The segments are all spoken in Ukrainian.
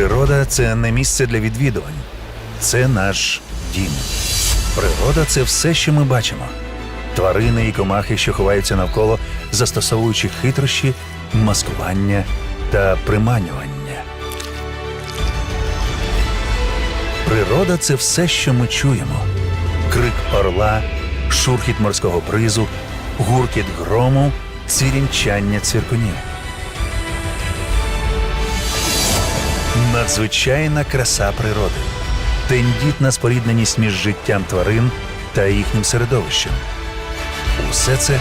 Природа це не місце для відвідувань, це наш дім. Природа це все, що ми бачимо. Тварини і комахи, що ховаються навколо, застосовуючи хитрощі, маскування та приманювання. Природа це все, що ми чуємо: крик орла, шурхіт морського бризу, гуркіт грому, цвірінчання цвіркунів. Надзвичайна краса природи, тендітна спорідненість між життям тварин та їхнім середовищем. Усе це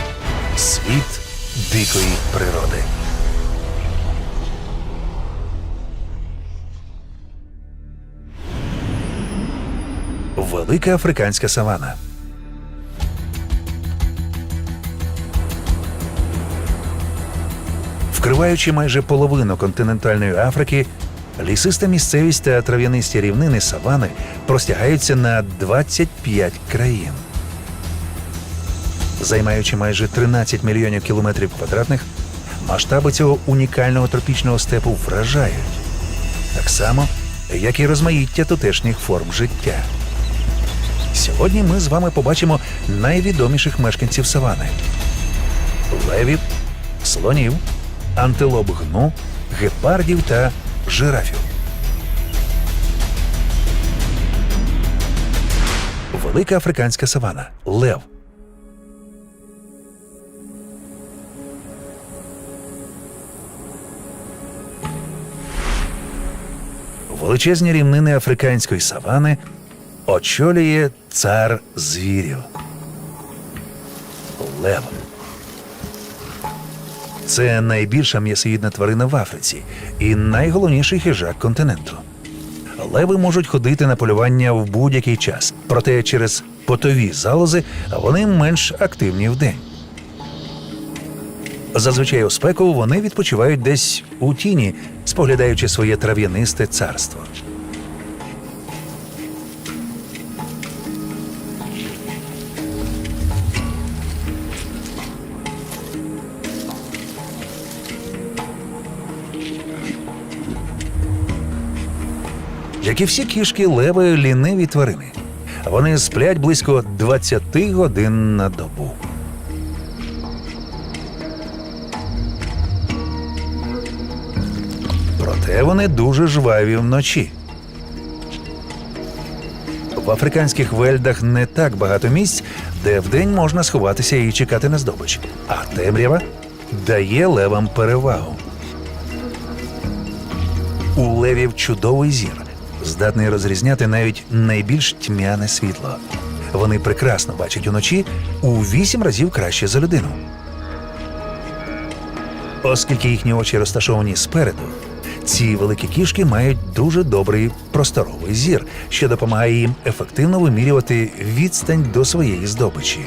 світ дикої природи. Велика африканська савана. Вкриваючи майже половину континентальної Африки, лісиста місцевість та трав'янисті рівнини савани простягаються на 25 країн. Займаючи майже 13 мільйонів кілометрів квадратних, масштаби цього унікального тропічного степу вражають, так само, як і розмаїття тутешніх форм життя. Сьогодні ми з вами побачимо найвідоміших мешканців савани: левів, слонів, антилоп гну, гепардів та жирафів. Велика африканська савана лев. Величезні рівнини африканської савани очолює цар звірів. Лев. Це найбільша м'ясоїдна тварина в Африці і найголовніший хижак континенту. Леви можуть ходити на полювання в будь-який час, проте через потові залози вони менш активні вдень. Зазвичай у спеку вони відпочивають десь у тіні, споглядаючи своє трав'янисте царство. Як і всі кішки, леви ліниві тварини. Вони сплять близько 20 годин на добу. Проте вони дуже жваві вночі. В африканських вельдах не так багато місць, де вдень можна сховатися і чекати на здобич, а темрява дає левам перевагу. У левів чудовий зір, здатний розрізняти навіть найбільш тьмяне світло. Вони прекрасно бачать уночі у вісім разів краще за людину. Оскільки їхні очі розташовані спереду, ці великі кішки мають дуже добрий просторовий зір, що допомагає їм ефективно вимірювати відстань до своєї здобичі.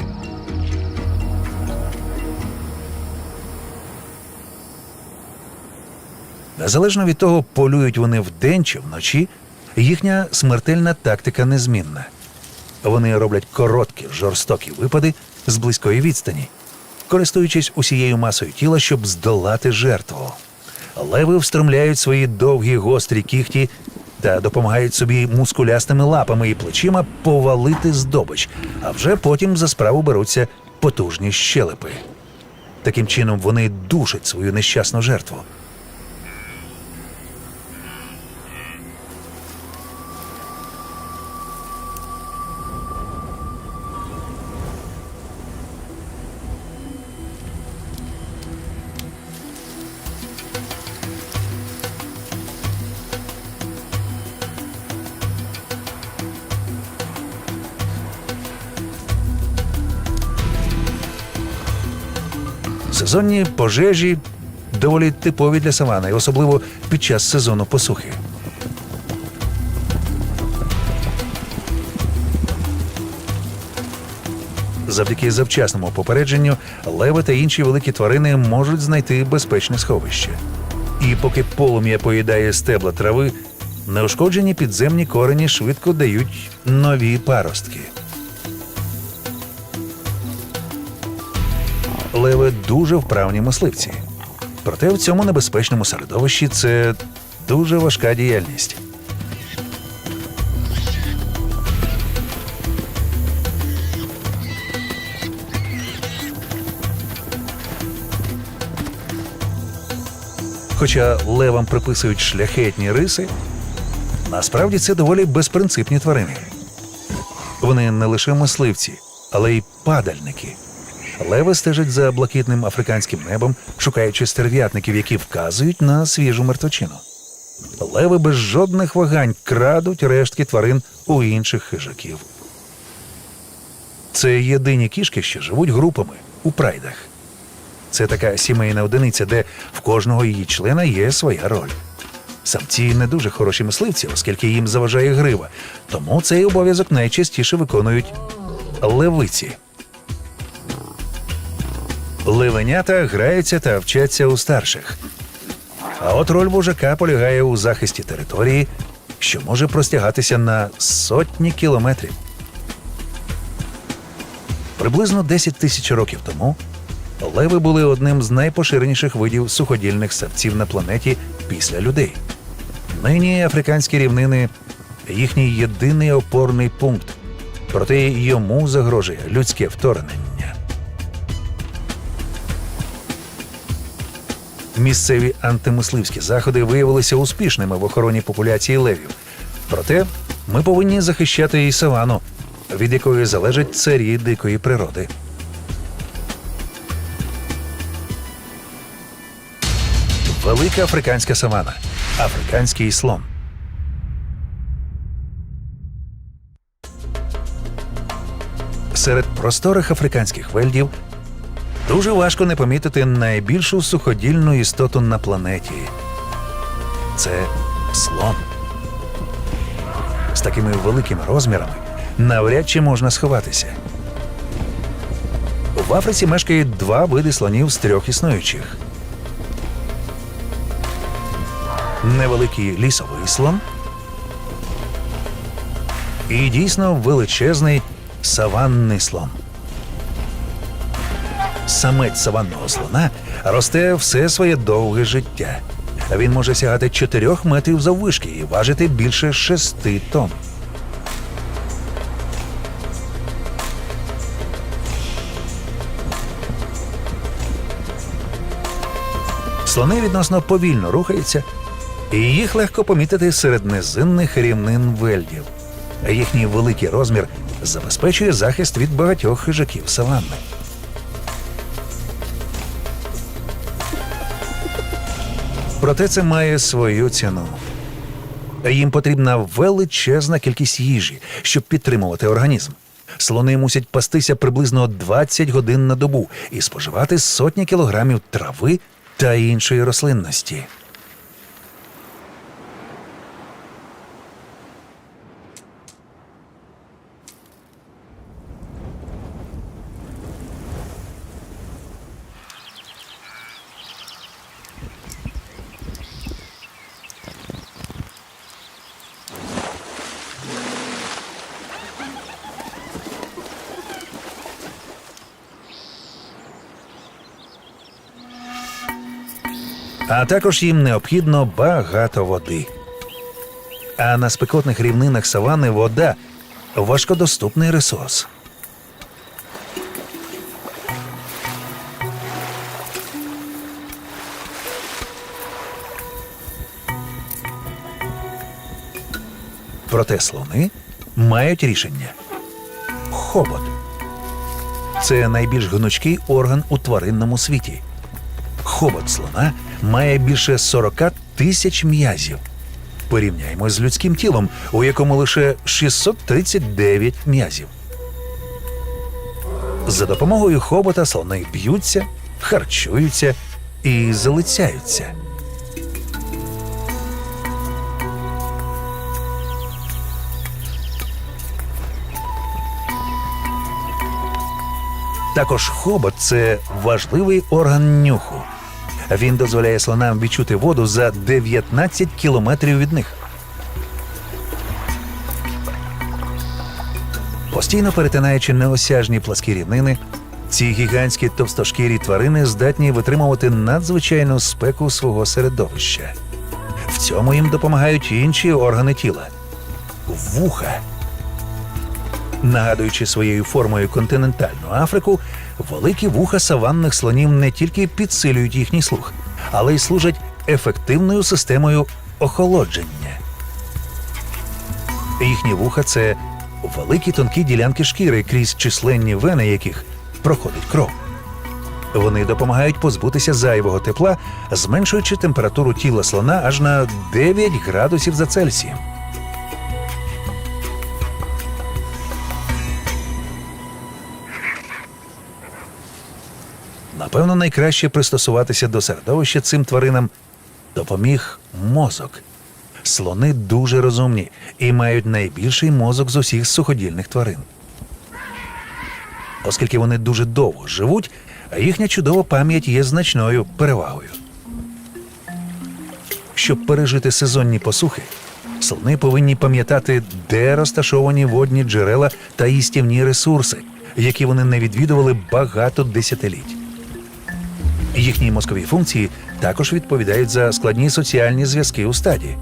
Незалежно від того, полюють вони вдень чи вночі, їхня смертельна тактика незмінна. Вони роблять короткі, жорстокі випади з близької відстані, користуючись усією масою тіла, щоб здолати жертву. Леви встромляють свої довгі гострі кіхті та допомагають собі мускулястими лапами і плечима повалити здобич, а вже потім за справу беруться потужні щелепи. Таким чином вони душать свою нещасну жертву. Сезонні пожежі доволі типові для савани, особливо під час сезону посухи. Завдяки завчасному попередженню леви та інші великі тварини можуть знайти безпечне сховище. І поки полум'я поїдає стебла трави, неушкоджені підземні корені швидко дають нові паростки. Леви дуже вправні мисливці. Проте в цьому небезпечному середовищі це дуже важка діяльність. Хоча левам приписують шляхетні риси, насправді це доволі безпринципні тварини. Вони не лише мисливці, але й падальники. Леви стежать за блакитним африканським небом, шукаючи стерв'ятників, які вказують на свіжу мертвечину. Леви без жодних вагань крадуть рештки тварин у інших хижаків. Це єдині кішки, що живуть групами у прайдах. Це така сімейна одиниця, де в кожного її члена є своя роль. Самці не дуже хороші мисливці, оскільки їм заважає грива, тому цей обов'язок найчастіше виконують левиці. Ливенята граються та вчаться у старших. А от роль вожака полягає у захисті території, що може простягатися на сотні кілометрів. Приблизно 10 тисяч років тому леви були одним з найпоширеніших видів суходільних савців на планеті після людей. Нині африканські рівнини їхній єдиний опорний пункт, проте йому загрожує людське вторгнення. Місцеві антимисливські заходи виявилися успішними в охороні популяції левів. Проте ми повинні захищати і савану, від якої залежать царі дикої природи. Велика африканська савана. Африканський слон. Серед просторих африканських вельдів дуже важко не помітити найбільшу суходільну істоту на планеті. Це слон. З такими великими розмірами навряд чи можна сховатися. В Африці мешкають два види слонів з трьох існуючих. невеликий лісовий слон і дійсно величезний саванний слон. Самець саванного слона росте все своє довге життя. Він може сягати 4 метрів заввишки і важити більше 6 тонн. Слони відносно повільно рухаються, і їх легко помітити серед низинних рівнин вельдів. Їхній великий розмір забезпечує захист від багатьох хижаків саванни. Проте це має свою ціну. Їм потрібна величезна кількість їжі, щоб підтримувати організм. Слони мусять пастися приблизно 20 годин на добу і споживати сотні кілограмів трави та іншої рослинності. А також їм необхідно багато води. А на спекотних рівнинах савани вода важкодоступний ресурс. Проте слони мають рішення. Хобот це найбільш гнучкий орган у тваринному світі. Хобот слона має більше 40 тисяч м'язів. Порівняємо з людським тілом, у якому лише 639 м'язів. За допомогою хобота слони б'ються, харчуються і залицяються. Також хобот це важливий орган нюху. Він дозволяє слонам відчути воду за 19 кілометрів від них. Постійно перетинаючи неосяжні пласкі рівнини, ці гігантські товстошкірі тварини здатні витримувати надзвичайну спеку свого середовища. В цьому їм допомагають інші органи тіла вуха. Нагадуючи своєю формою континентальну Африку, великі вуха саванних слонів не тільки підсилюють їхній слух, але й служать ефективною системою охолодження. Їхні вуха це великі тонкі ділянки шкіри, крізь численні вени яких проходить кров. Вони допомагають позбутися зайвого тепла, зменшуючи температуру тіла слона аж на 9 градусів за Цельсієм. Напевно, найкраще пристосуватися до середовища цим тваринам допоміг мозок. Слони дуже розумні і мають найбільший мозок з усіх суходільних тварин. Оскільки вони дуже довго живуть, їхня чудова пам'ять є значною перевагою. Щоб пережити сезонні посухи, слони повинні пам'ятати, де розташовані водні джерела та їстівні ресурси, які вони не відвідували багато десятиліть. Їхні мозкові функції також відповідають за складні соціальні зв'язки у стаді.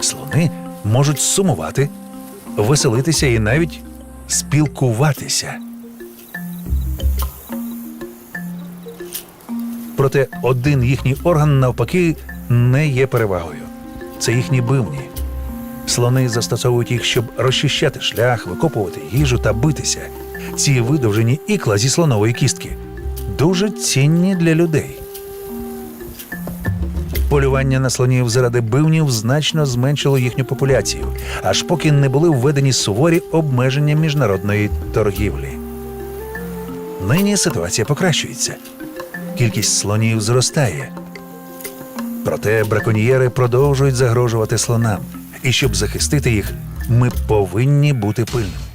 Слони можуть сумувати, веселитися і навіть спілкуватися. Проте один їхній орган навпаки не є перевагою. Це їхні бивні. Слони застосовують їх, щоб розчищати шлях, викопувати їжу та битися. Ці видовжені ікла зі слонової кістки дуже цінні для людей. Полювання на слонів заради бивнів значно зменшило їхню популяцію, аж поки не були введені суворі обмеження міжнародної торгівлі. Нині ситуація покращується. Кількість слонів зростає. Проте браконьєри продовжують загрожувати слонам, і щоб захистити їх, ми повинні бути пильними.